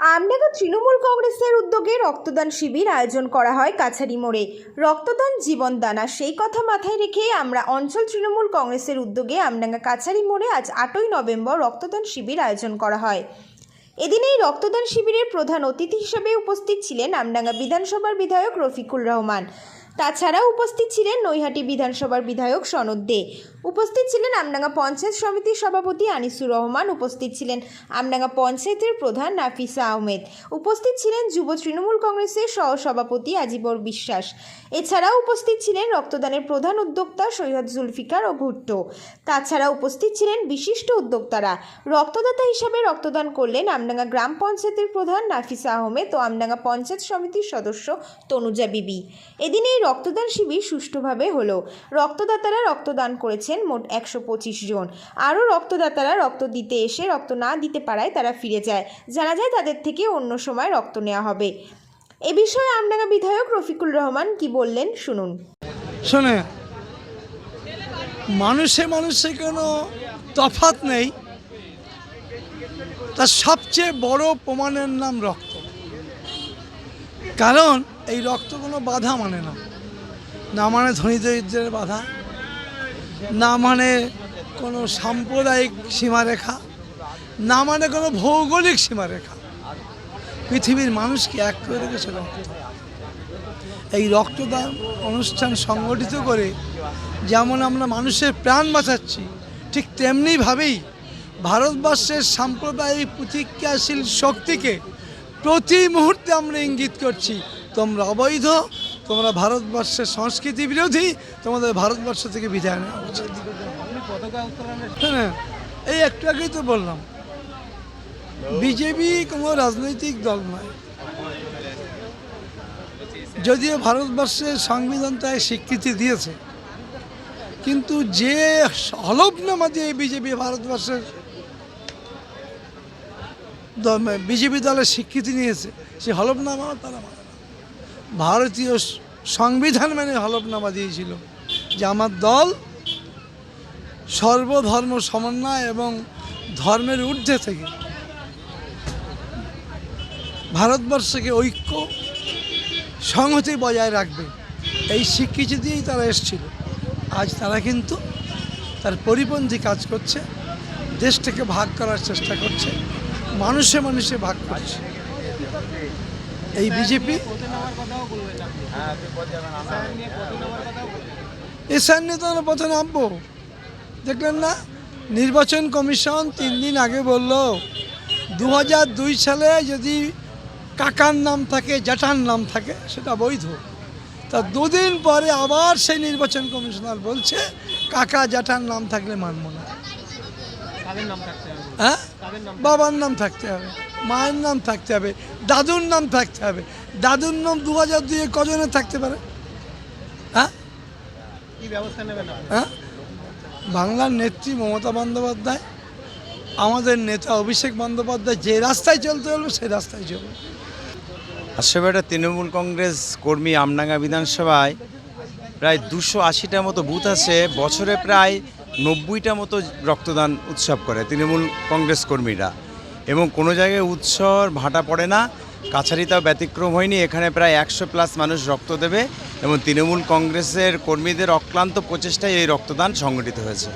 আমডাঙ্গা তৃণমূল কংগ্রেসের উদ্যোগে রক্তদান শিবির আয়োজন করা হয় কাছারি মোড়ে। রক্তদান জীবনদানা সেই কথা মাথায় রেখে আমরা অঞ্চল তৃণমূল কংগ্রেসের উদ্যোগে আমডাঙ্গা কাছারি মোড়ে আজ আটই নভেম্বর রক্তদান শিবির আয়োজন করা হয়। এদিন এই রক্তদান শিবিরের প্রধান অতিথি হিসেবে উপস্থিত ছিলেন আমডাঙ্গা বিধানসভার বিধায়ক রফিকুল রহমান। তাছাড়াও উপস্থিত ছিলেন নৈহাটি বিধানসভার বিধায়ক সনদ দে। উপস্থিত ছিলেন আমডাঙ্গা পঞ্চায়েত সমিতির সভাপতি আনিসুর রহমান। উপস্থিত ছিলেন আমডাঙ্গা পঞ্চায়েতের প্রধান নাফিসা আহমেদ। উপস্থিত ছিলেন যুব তৃণমূল কংগ্রেসের সহসভাপতি আজিবর বিশ্বাস। এছাড়াও উপস্থিত ছিলেন রক্তদানের প্রধান উদ্যোক্তা সৈয়দ জুলফিকার ও ভুট্টো। তাছাড়া উপস্থিত ছিলেন বিশিষ্ট উদ্যোক্তারা। রক্তদাতা হিসাবে রক্তদান করলেন আমডাঙ্গা গ্রাম পঞ্চায়েতের প্রধান নাফিসা আহমেদ ও আমডাঙ্গা পঞ্চায়েত সমিতির সদস্য তনুজা বিবি। এদিন এই রক্তদান শিবির সুষ্ঠুভাবে হলো। রক্তদাতারা রক্তদান করেছেন মোট একশো পঁচিশ জন। আরও রক্তদাতারা রক্ত দিতে এসে রক্ত না দিতে পারায় তারা ফিরে যায়। জানা যায় তাদের থেকে অন্য সময় রক্ত নেওয়া হবে। এ বিষয়ে আমডাঙ্গা বিধায়ক রফিকুল রহমান কি বললেন শুনুন। শোনে, মানুষে মানুষে কোনো তফাত নেই? তার সবচেয়ে বড় প্রমাণের নাম রক্ত। কারণ এই রক্ত কোনো বাধা মানে না। না মানে ধনী দরিদ্রের বাধা, না মানে কোনো সাম্প্রদায়িক সীমারেখা, না মানে কোনো ভৌগোলিক সীমারেখা। পৃথিবীর মানুষকে এক করে রেখেছে রক্ত। এই রক্তদান অনুষ্ঠান সংগঠিত করে যেমন আমরা মানুষের প্রাণ বাঁচাচ্ছি, ঠিক তেমনিভাবেই ভারতবর্ষের সাম্প্রদায়িক প্রতিক্রিয়াশীল শক্তিকে প্রতি মুহূর্তে আমরা ইঙ্গিত করছি, তোমরা অবৈধ তোমরা ভারতবর্ষের সংস্কৃতি বিরোধী তোমাদের ভারতবর্ষ থেকে বিদায় নেওয়া উচিত। হ্যাঁ এই একটু আগেই তো বললাম। বিজেপি কোনো রাজনৈতিক দল নয়। যদিও ভারতবর্ষের সংবিধান তাই স্বীকৃতি দিয়েছে, কিন্তু যে হলফনামা দিয়ে বিজেপি ভারতবর্ষের বিজেপি দলের স্বীকৃতি নিয়েছে সেই হলফনামা তারা মানে না। ভারতীয় সংবিধান মানে হলফনামা দিয়েছিল যে আমার দল সর্বধর্ম সমন্বয় এবং ধর্মের ঊর্ধ্বে থেকে ভারতবর্ষকে ঐক্য সংহতি বজায় রাখবে। এই স্বীকৃতি দিয়েই তারা এসেছিল। আজ তারা কিন্তু তার পরিপন্থী কাজ করছে, দেশটাকে ভাগ করার চেষ্টা করছে, মানুষে মানুষে ভাগ করছে। এই বিজেপি? এসআর নিয়ে তো পথে নামবো। দেখলেন না? নির্বাচন কমিশন তিন দিন আগে বলল দু দুই সালে যদি কাকার নাম থাকে জ্যাঠার নাম থাকে সেটা বৈধ। তা দুদিন পরে আবার সেই নির্বাচন কমিশনার বলছে কাকা জ্যাঠার নাম থাকলে মানব না। হ্যাঁ? বাবার নাম থাকতে হবে মায়ের নাম থাকতে হবে দাদুর নাম থাকতে হবে। দাদুর নাম দু হাজার দুয়ে কজনের থাকতে পারে? হ্যাঁ? হ্যাঁ? বাংলার নেত্রী মমতা বন্দ্যোপাধ্যায় আমাদের নেতা অভিষেক বন্দ্যোপাধ্যায় যে রাস্তায় চলতে হলো সেই রাস্তায় চলবে। হাস্যবেটা তৃণমূল কংগ্রেস কর্মী আমডাঙ্গা বিধানসভায় প্রায় দুশো আশিটার মতো বুথ আছে। বছরে প্রায় নব্বইটা মতো রক্তদান উৎসব করে তৃণমূল কংগ্রেস কর্মীরা। এবং কোনো জায়গায় উৎসর ভাটা পড়ে না কাছারিতাও ব্যতিক্রম হয়নি, এখানে প্রায় একশো প্লাস মানুষ রক্ত দেবে এবং তৃণমূল কংগ্রেসের কর্মীদের অক্লান্ত প্রচেষ্টায় এই রক্তদান সংগঠিত হয়েছে।